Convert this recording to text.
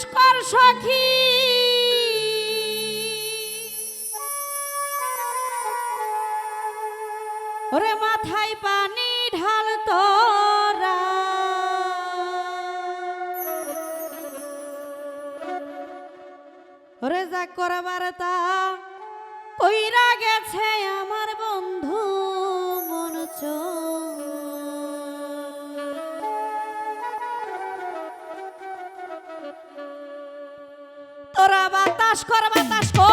পুষ্কর সখী। ওরে মাথায় পানি ঢালতো। বাতাস বাতাস কর